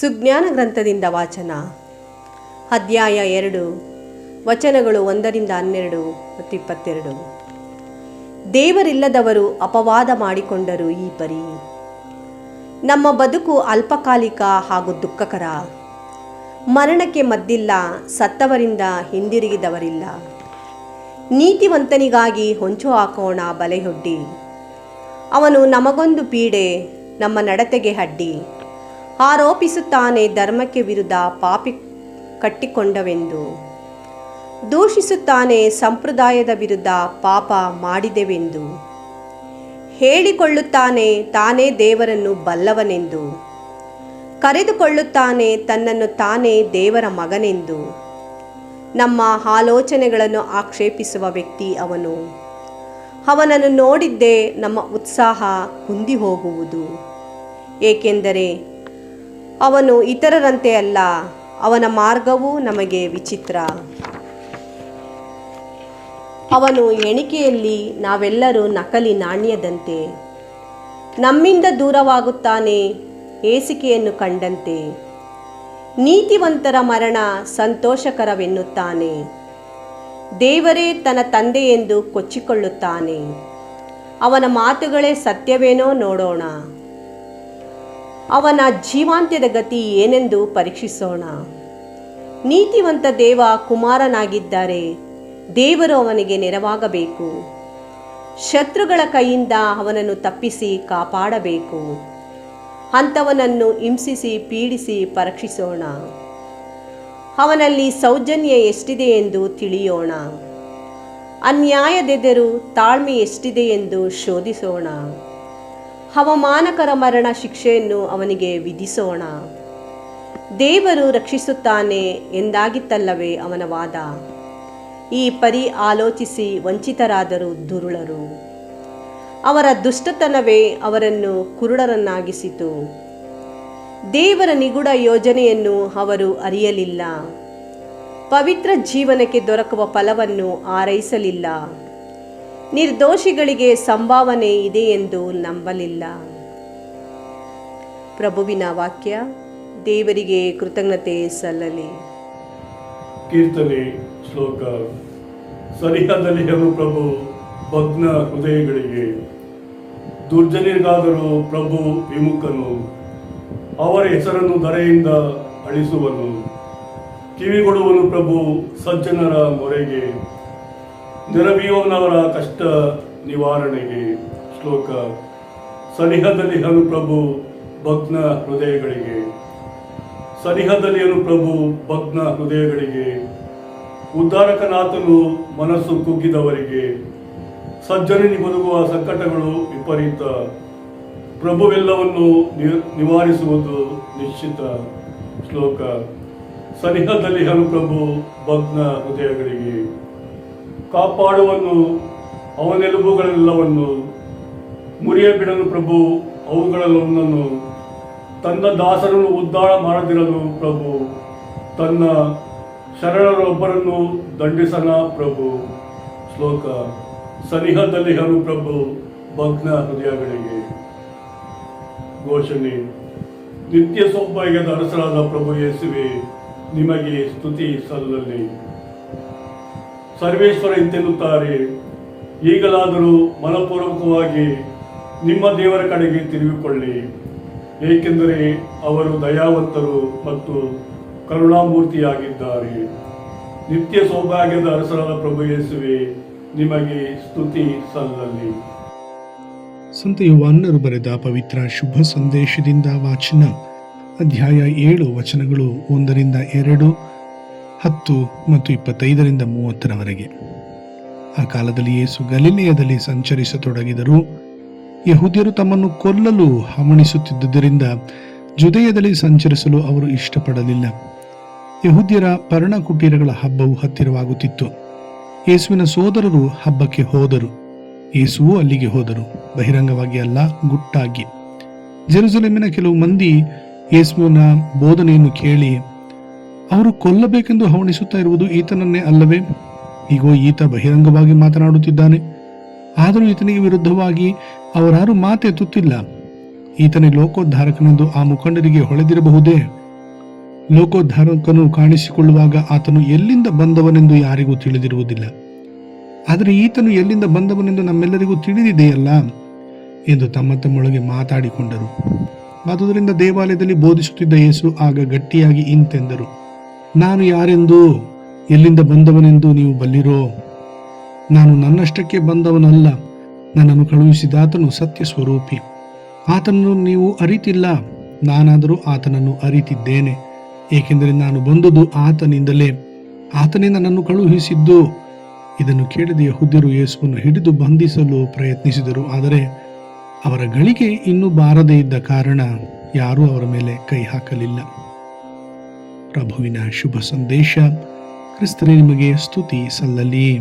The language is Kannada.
ಸುಜ್ಞಾನ ಗ್ರಂಥದಿಂದ ವಾಚನ. ಅಧ್ಯಾಯ ಎರಡು, ವಚನಗಳು ಒಂದರಿಂದ ಹನ್ನೆರಡು ಮತ್ತು ಇಪ್ಪತ್ತೆರಡು. ದೇವರಿಲ್ಲದವರು ಅಪವಾದ ಮಾಡಿಕೊಂಡರು ಈ ಪರಿ. ನಮ್ಮ ಬದುಕು ಅಲ್ಪಕಾಲಿಕ ಹಾಗೂ ದುಃಖಕರ. ಮರಣಕ್ಕೆ ಮದ್ದಿಲ್ಲ, ಸತ್ತವರಿಂದ ಹಿಂದಿರುಗಿದವರಿಲ್ಲ. ನೀತಿವಂತನಿಗಾಗಿ ಹೊಂಚು ಹಾಕೋಣ ಬಲೆಯೊಡ್ಡಿ ಅವನು ನಮಗೊಂದು ಪೀಡೆ, ನಮ್ಮ ನಡತೆಗೆ ಅಡ್ಡಿ. ಆರೋಪಿಸುತ್ತಾನೆ ಧರ್ಮಕ್ಕೆ ವಿರುದ್ಧ ಪಾಪಿ ಕಟ್ಟಿಕೊಂಡವೆಂದು. ದೂಷಿಸುತ್ತಾನೆ ಸಂಪ್ರದಾಯದ ವಿರುದ್ಧ ಪಾಪ ಮಾಡಿದೆವೆಂದು. ಹೇಳಿಕೊಳ್ಳುತ್ತಾನೆ ತಾನೇ ದೇವರನ್ನು ಬಲ್ಲವನೆಂದು. ಕರೆದುಕೊಳ್ಳುತ್ತಾನೆ ತನ್ನನ್ನು ತಾನೇ ದೇವರ ಮಗನೆಂದು. ನಮ್ಮ ಆಲೋಚನೆಗಳನ್ನು ಆಕ್ಷೇಪಿಸುವ ವ್ಯಕ್ತಿ ಅವನು. ಅವನನ್ನು ನೋಡಿದ್ದೇ ನಮ್ಮ ಉತ್ಸಾಹ ಕುಂದಿ ಹೋಗುವುದು ಏಕೆಂದರೆ ಅವನು ಇತರರಂತೆ ಅಲ್ಲ. ಅವನ ಮಾರ್ಗವು ನಮಗೆ ವಿಚಿತ್ರ. ಅವನು ಎಣಿಕೆಯಲ್ಲಿ ನಾವೆಲ್ಲರೂ ನಕಲಿ ನಾಣ್ಯದಂತೆ. ನಮ್ಮಿಂದ ದೂರವಾಗುತ್ತಾನೆ ಏಸಿಕೆಯನ್ನು ಕಂಡಂತೆ. ನೀತಿವಂತರ ಮರಣ ಸಂತೋಷಕರವೆನ್ನುತ್ತಾನೆ. ದೇವರೇ ತನ್ನ ತಂದೆಯೆಂದು ಕೊಚ್ಚಿಕೊಳ್ಳುತ್ತಾನೆ. ಅವನ ಮಾತುಗಳೇ ಸತ್ಯವೇನೋ ನೋಡೋಣ. ಅವನ ಜೀವಾಂತ್ಯದ ಗತಿ ಏನೆಂದು ಪರೀಕ್ಷಿಸೋಣ. ನೀತಿವಂತ ದೇವ ಕುಮಾರನಾಗಿದ್ದಾರೆ. ದೇವರು ಅವನಿಗೆ ನೆರವಾಗಬೇಕು. ಶತ್ರುಗಳ ಕೈಯಿಂದ ಅವನನ್ನು ತಪ್ಪಿಸಿ ಕಾಪಾಡಬೇಕು. ಅಂಥವನನ್ನು ಹಿಂಸಿಸಿ ಪೀಡಿಸಿ ಪರೀಕ್ಷಿಸೋಣ. ಅವನಲ್ಲಿ ಸೌಜನ್ಯ ಎಷ್ಟಿದೆ ಎಂದು ತಿಳಿಯೋಣ. ಅನ್ಯಾಯದೆದರು ತಾಳ್ಮೆ ಎಷ್ಟಿದೆ ಎಂದು ಶೋಧಿಸೋಣ. ಅವಮಾನಕರ ಮರಣ ಶಿಕ್ಷೆಯನ್ನು ಅವನಿಗೆ ವಿಧಿಸೋಣ. ದೇವರು ರಕ್ಷಿಸುತ್ತಾನೆ ಎಂದಾಗಿತ್ತಲ್ಲವೇ ಅವನ ವಾದ. ಈ ಪರಿ ಆಲೋಚಿಸಿ ವಂಚಿತರಾದರು ದುರುಳರು. ಅವರ ದುಷ್ಟತನವೇ ಅವರನ್ನು ಕುರುಡರನ್ನಾಗಿಸಿತು. ದೇವರ ನಿಗೂಢ ಯೋಜನೆಯನ್ನು ಅವರು ಅರಿಯಲಿಲ್ಲ. ಪವಿತ್ರ ಜೀವನಕ್ಕೆ ದೊರಕುವ ಫಲವನ್ನು ಆರೈಸಲಿಲ್ಲ. ನಿರ್ದೋಷಿಗಳಿಗೆ ಸಂಭಾವನೆ ಇದೆ ಎಂದು ನಂಬಲಿಲ್ಲ. ಪ್ರಭುವಿನ ವಾಕ್ಯ, ದೇವರಿಗೆ ಕೃತಜ್ಞತೆ ಸಲ್ಲಲಿ. ಕೀರ್ತನೆ ಶ್ಲೋಕ. ಸರಿಯಾದಲ್ಲಿ ಪ್ರಭು, ಭಗ್ನ ಹೃದಯಗಳಿಗೆ. ದುರ್ಜನರಿಗಾದರೂ ಪ್ರಭು ವಿಮುಖನು. ಅವರ ಹೆಸರನ್ನು ದರೆಯಿಂದ ಅಳಿಸುವನು. ಕಿವಿಗೊಡುವನು ಪ್ರಭು ಸಜ್ಜನರ ಮೊರೆಗೆ. ನೆರವಿಯುವನವರ ಕಷ್ಟ ನಿವಾರಣೆಗೆ ಶ್ಲೋಕ. ಸನಿಹದಲ್ಲಿ ಹನು ಪ್ರಭು ಭಗ್ನ ಹೃದಯಗಳಿಗೆ. ಸನಿಹದಲ್ಲಿ ಹನು ಪ್ರಭು ಭಗ್ನ ಹೃದಯಗಳಿಗೆ. ಉದ್ಧಾರಕನಾಥನು ಮನಸ್ಸು ಕುಗ್ಗಿದವರಿಗೆ. ಸಜ್ಜನಿ ಬದುಕುವ ಸಂಕಟಗಳು ವಿಪರೀತ. ಪ್ರಭುವೆಲ್ಲವನ್ನು ನಿವಾರಿಸುವುದು ನಿಶ್ಚಿತ. ಶ್ಲೋಕ. ಸನಿಹದಲ್ಲಿ ಹನು ಪ್ರಭು ಭಗ್ನ ಹೃದಯಗಳಿಗೆ. ಕಾಪಾಡುವನು ಅವನೆಲುಬುಗಳೆಲ್ಲವನ್ನು ಮುರಿಯಬಿಡನು ಪ್ರಭು ಅವುಗಳಲ್ಲೊಂದನ್ನು ತನ್ನ ದಾಸರನ್ನು ಉದ್ದಾಳ ಮಾಡದಿರಲು ಪ್ರಭು, ತನ್ನ ಶರಣರೊಬ್ಬರನ್ನು ದಂಡಿಸನ ಪ್ರಭು. ಶ್ಲೋಕ. ಸನಿಹದಲ್ಲಿ ಹನು ಪ್ರಭು, ಭಗ್ನ ಹೃದಯಗಳಿಗೆ. ಘೋಷಣೆ. ನಿತ್ಯ ಸೌಭಾಗ್ಯದ ಅರಸರಾದ ಪ್ರಭು ಯೇಸುವೆ, ನಿಮಗೆ ಸ್ತುತಿ ಸಲ್ಲಲಿ. ಸರ್ವೇಶ್ವರ ಎಂತೆನ್ನುತ್ತಾರೆ ಈಗಲಾದರೂ ಮನಪೂರ್ವಕವಾಗಿ ನಿಮ್ಮ ದೇವರ ಕಡೆಗೆ ತಿರುಗಿಕೊಳ್ಳಿ. ಏಕೆಂದರೆ ಅವರು ದಯಾವಂತರು ಮತ್ತು ಕರುಣಾಮೂರ್ತಿಯಾಗಿದ್ದಾರೆ. ನಿತ್ಯ ಸೌಭಾಗ್ಯದ ಅರಸರಾದ ಪ್ರಭು ಯೇಸುವೆ, ನಿಮಗೆ ಸ್ತುತಿ ಸಲ್ಲಲಿ. ಸಂತ ಯುವಾನರು ಬರೆದ ಪವಿತ್ರ ಶುಭ ಸಂದೇಶದಿಂದ ವಾಚನ ಅಧ್ಯಾಯ ಏಳು ವಚನಗಳು ಒಂದರಿಂದ ಎರಡು ಹತ್ತು ಮತ್ತು ಇಪ್ಪತ್ತೈದರಿಂದ ಮೂವತ್ತರವರೆಗೆ. ಆ ಕಾಲದಲ್ಲಿ ಯೇಸು ಗಲೀಲೆಯದಲ್ಲಿ ಸಂಚರಿಸತೊಡಗಿದರು ಯಹೂದ್ಯರು ತಮ್ಮನ್ನು ಕೊಲ್ಲಲು ಹವಣಿಸುತ್ತಿದ್ದುದರಿಂದ ಜುದಯದಲ್ಲಿ ಸಂಚರಿಸಲು ಅವರು ಇಷ್ಟಪಡಲಿಲ್ಲ. ಯಹೂದ್ಯರ ಪರ್ಣ ಕುಟೀರಗಳ ಹಬ್ಬವು ಹತ್ತಿರವಾಗುತ್ತಿತ್ತು. ಯೇಸುವಿನ ಸೋದರರು ಹಬ್ಬಕ್ಕೆ ಹೋದರು. ಯೇಸುವು ಅಲ್ಲಿಗೆ ಹೋದರು. ಬಹಿರಂಗವಾಗಿ ಅಲ್ಲ, ಗುಟ್ಟಾಗಿ. ಜೆರುಸಲೇಮಿನ ಕೆಲವು ಮಂದಿ ಯೇಸುವಿನ ಬೋಧನೆಯನ್ನು ಕೇಳಿ ಅವರು ಕೊಲ್ಲಬೇಕೆಂದು ಹವಣಿಸುತ್ತಾ ಇರುವುದು ಈತನನ್ನೇ ಅಲ್ಲವೇ? ಈಗೋ ಈತ ಬಹಿರಂಗವಾಗಿ ಮಾತನಾಡುತ್ತಿದ್ದಾನೆ. ಆದರೂ ಈತನಿಗೆ ವಿರುದ್ಧವಾಗಿ ಅವರಾರು ಮಾತೆತ್ತುತ್ತಿಲ್ಲ ಈತನೇ ಲೋಕೋದ್ಧಾರಕನೆಂದು ಆ ಮುಖಂಡರಿಗೆ ಹೊಳೆದಿರಬಹುದೇ? ಲೋಕೋದ್ಧಾರಕನು ಕಾಣಿಸಿಕೊಳ್ಳುವಾಗ ಆತನು ಎಲ್ಲಿಂದ ಬಂದವನೆಂದು ಯಾರಿಗೂ ತಿಳಿದಿರುವುದಿಲ್ಲ. ಆದರೆ ಈತನು ಎಲ್ಲಿಂದ ಬಂದವನೆಂದು ನಮ್ಮೆಲ್ಲರಿಗೂ ತಿಳಿದಿದೆಯಲ್ಲ? ಎಂದು ತಮ್ಮ ತಮ್ಮೊಳಗೆ ಮಾತಾಡಿಕೊಂಡರು. ಆದುದರಿಂದ ದೇವಾಲಯದಲ್ಲಿ ಬೋಧಿಸುತ್ತಿದ್ದ ಯೇಸು ಆಗ ಗಟ್ಟಿಯಾಗಿ ಇಂತೆಂದರು. ನಾನು ಯಾರೆಂದು? ಎಲ್ಲಿಂದ ಬಂದವನೆಂದು ನೀವು ಬಲ್ಲಿರೋ? ನಾನು ನನ್ನಷ್ಟಕ್ಕೆ ಬಂದವನಲ್ಲ, ನನ್ನನ್ನು ಕಳುಹಿಸಿದಾತನು ಸತ್ಯ ಸ್ವರೂಪಿ ಆತನನ್ನು ನೀವು ಅರಿತಿಲ್ಲ, ನಾನಾದರೂ ಆತನನ್ನು ಅರಿತಿದ್ದೇನೆ. ಏಕೆಂದರೆ ನಾನು ಬಂದುದು ಆತನಿಂದಲೇ. ಆತನೇ ನನ್ನನ್ನು ಕಳುಹಿಸಿದ್ದು. ಇದನ್ನು ಕೇಳಿದ ಯಹುದ್ಯರು ಯೇಸುವನ್ನು ಹಿಡಿದು ಬಂಧಿಸಲು ಪ್ರಯತ್ನಿಸಿದರು. ಆದರೆ ಅವರ ಗಳಿಗೆ ಇನ್ನೂ ಬಾರದೇ ಇದ್ದ ಕಾರಣ ಯಾರೂ ಅವರ ಮೇಲೆ ಕೈ ಹಾಕಲಿಲ್ಲ. ಪ್ರಭುವಿನ ಶುಭ ಸಂದೇಶ ಕ್ರಿಸ್ತರೇ ನಿಮಗೆ ಸ್ತುತಿ ಸಲ್ಲಲಿ.